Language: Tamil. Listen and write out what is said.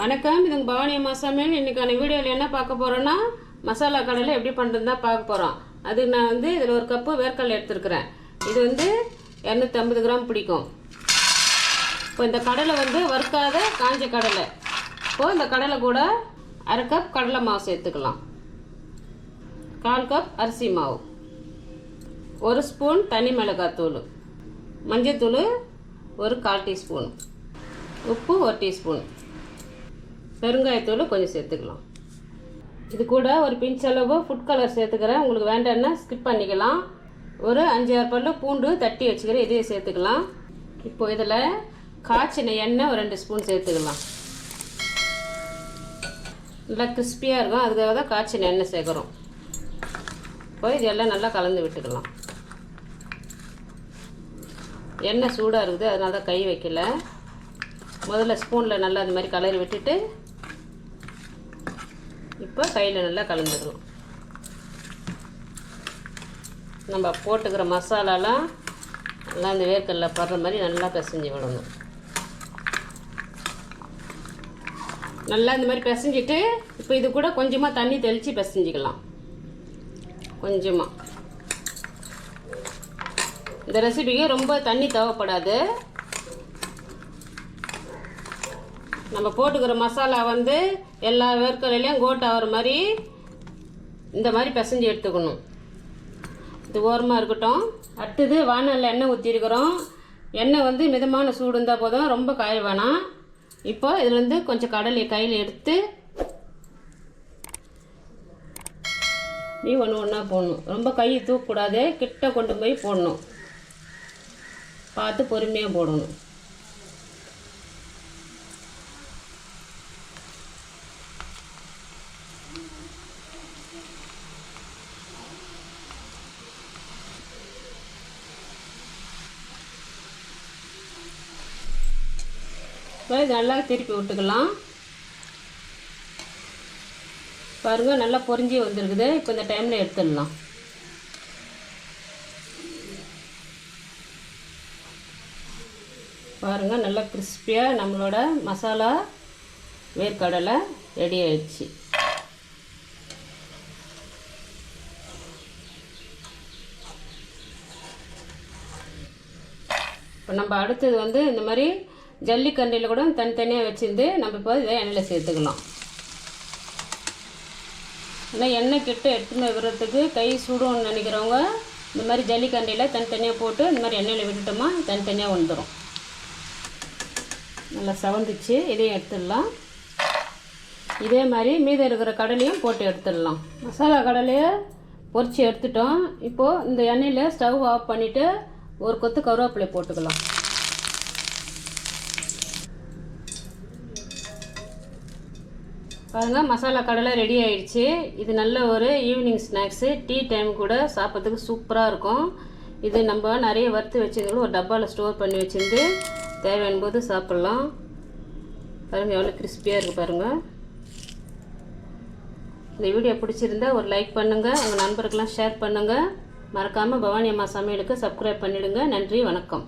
வணக்கம். இதுங்க பவானி அம்மா சமையல். இன்றைக்கான வீடியோவில் என்ன பார்க்க போகிறோன்னா மசாலா கடலை எப்படி பண்ணுறது தான் பார்க்க போகிறோம் அதுக்கு நான் வந்து இதில் ஒரு கப்பு வேர்க்கடலை எடுத்துருக்குறேன். இது வந்து இரநூத்தம்பது கிராம் பிடிக்கும். இப்போ இந்த கடலை வந்து வறுக்காத காஞ்ச கடலை. இப்போது இந்த கடலை கூட அரை கப் கடலை மாவு சேர்த்துக்கலாம். கால் கப் அரிசி மாவு. ஒரு ஸ்பூன் தனி மிளகாத்தூள் மஞ்சத்தூள் ஒரு கால் டீஸ்பூன் உப்பு ஒரு டீஸ்பூன் பெருங்காயத்தூள் கொஞ்சம் சேர்த்துக்கலாம். இது கூட ஒரு பிஞ்ச் அளவு ஃபுட் கலர் சேர்த்துக்கிறேன். உங்களுக்கு வேண்டாம்னா ஸ்கிப் பண்ணிக்கலாம். ஒரு அஞ்சு ஆறு பல்லு பூண்டு தட்டி வச்சுக்கிறேன். இதையும் சேர்த்துக்கலாம். இப்போ இதில் காய்ச்சின எண்ணெய் ஒரு ரெண்டு ஸ்பூன் சேர்த்துக்கலாம். நல்லா கிறிஸ்பியாக இருக்கும். அதுக்காக தான் காய்ச்சின எண்ணெய் சேர்க்குறோம். இப்போ இதெல்லாம் நல்லா கலந்து விட்டுக்கலாம். எண்ணெய் சூடாக இருக்குது. அதனால தான் கை வைக்கல. முதல்ல ஸ்பூனில் நல்லா அந்த மாதிரி கலரி விட்டுட்டு இப்போ கையில் நல்லா கலந்துடணும் நம்ம போட்டுக்கிற மசாலாலாம் நல்லா இந்த வேர்க்கடல படுற மாதிரி நல்லா பிசைஞ்சு விடணும். நல்லா இந்த மாதிரி பிசைஞ்சிட்டு இப்போ இது கூட கொஞ்சமாக தண்ணி தெளித்து பிசைஞ்சிக்கலாம். கொஞ்சமாக இந்த ரெசிபிக்கு ரொம்ப தண்ணி தேவைப்படாது. நம்ம போட்டுக்கிற மசாலா வந்து எல்லா வேர்க்கடலையும் கோட் ஆகிற மாதிரி இந்த மாதிரி பிசைஞ்சு எடுத்துக்கணும். இது ஓரமாக இருக்கட்டும். அடுத்தது வானலில் எண்ணெய் ஊற்றிருக்கிறோம் எண்ணெய் வந்து மிதமான சூடு இருந்தால் போதும் ரொம்ப காய வேணாம். இப்போ இதுலேருந்து கொஞ்சம் கடலை கையில் எடுத்து நீ ஒன்று ஒன்றா போடணும். ரொம்ப கையை தூக்கக்கூடாது கிட்ட கொண்டு போய் போடணும். பார்த்து பொறுமையாக போடணும். இப்போ இது நல்லா திருப்பி விட்டுக்கலாம். பாருங்கள் நல்லா பொறிஞ்சி வந்துருக்குது. இப்போ இந்த டைமில் எடுத்துடலாம். பாருங்கள் நல்லா கிறிஸ்பியாக நம்மளோட மசாலா வேர்க்கடலை ரெடி ஆயிடுச்சு. இப்போ நம்ம அடுத்தது வந்து இந்த மாதிரி ஜல்லிக்கண்டியில் கூட தனித்தனியாக வச்சுருந்து நம்ம இப்போ இதை எண்ணெயில் சேர்த்துக்கலாம். ஆனால் எண்ணெய் கிட்ட எடுத்துன்னு விடுறதுக்கு கை சுடும்னு நினைக்கிறவங்க இந்த மாதிரி ஜல்லிக்கண்டியில் தனித்தனியாக போட்டு இந்த மாதிரி எண்ணெயில் விட்டுட்டோமா தனித்தனியாக வந்துடும் நல்லா சவந்துச்சு இதையும் எடுத்துடலாம். இதே மாதிரி மீதம் இருக்கிற கடலையும் போட்டு எடுத்துடலாம். மசாலா கடலையை பொறிச்சு எடுத்துட்டோம். இப்போது இந்த எண்ணெயில் ஸ்டவ் ஆஃப் பண்ணிவிட்டு ஒரு கொத்து கருவேப்பிலை போட்டுக்கலாம். பாருங்கள் மசாலா கடலை ரெடி ஆயிடுச்சு. இது நல்ல ஒரு ஈவினிங் ஸ்நாக்ஸு டீ டைம் கூட சாப்பிட்றதுக்கு சூப்பராக இருக்கும். இது நம்ம நிறைய வறுத்து வச்சிருந்தோம் ஒரு டப்பாவில் ஸ்டோர் பண்ணி வச்சுருந்து தேவையான போது சாப்பிட்லாம். பாருங்கள் எவ்வளோ கிறிஸ்பியாக இருக்குது பாருங்கள் இந்த வீடியோ பிடிச்சிருந்தா ஒரு லைக் பண்ணுங்கள் உங்கள் நண்பருக்கெல்லாம் ஷேர் பண்ணுங்கள் மறக்காமல் பவானி அம்மா சமையலுக்கு சப்ஸ்கிரைப் பண்ணிவிடுங்க நன்றி வணக்கம்.